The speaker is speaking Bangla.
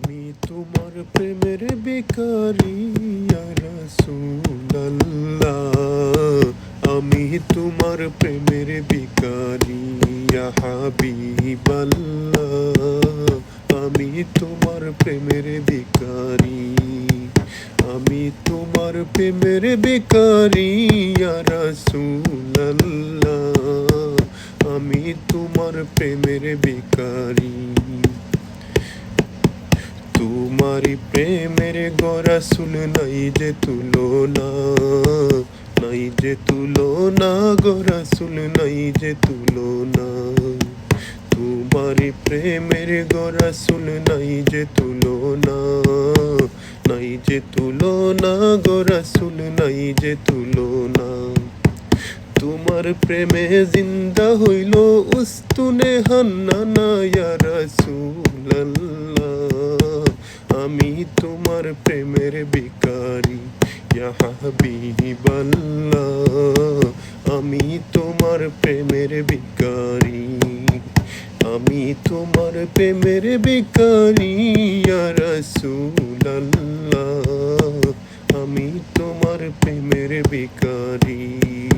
আমি তোমার প্রেমের বেকারি রাসূলুল্লাহ। আমি তোমার প্রেমের বেকারি হাবিবাল্লাহ। আমি তোমার প্রেমের বেকারি আমি তোমার প্রেমের বেকারি রাসূলুল্লাহ। আমি তোমার প্রেমের বেকারি তোমারি প্রেমের শুন, নাই যে তুলনা, নাই যে তুলনা, গড়া শুন, নাই যে তুলো তুলনা। তোমারি প্রেমের শুন, নাই যে তুলনা, নাই যে তুলনা, গড়া শুন, নাই যে তুলনা। তোমার প্রেমে জিন্দা হইল উস্তুনে হান্নানা ইয়া রাসূলুল্লাহ। আমি তোমার প্রেমের ইয়া হাবিবাল্লাহ আমি তোমার প্রেমের ভিখারি, আমি তোমার প্রেমের ভিখারি, ইয়া রাসূলুল্লাহ। আমি তোমার প্রেমের ভিখারি।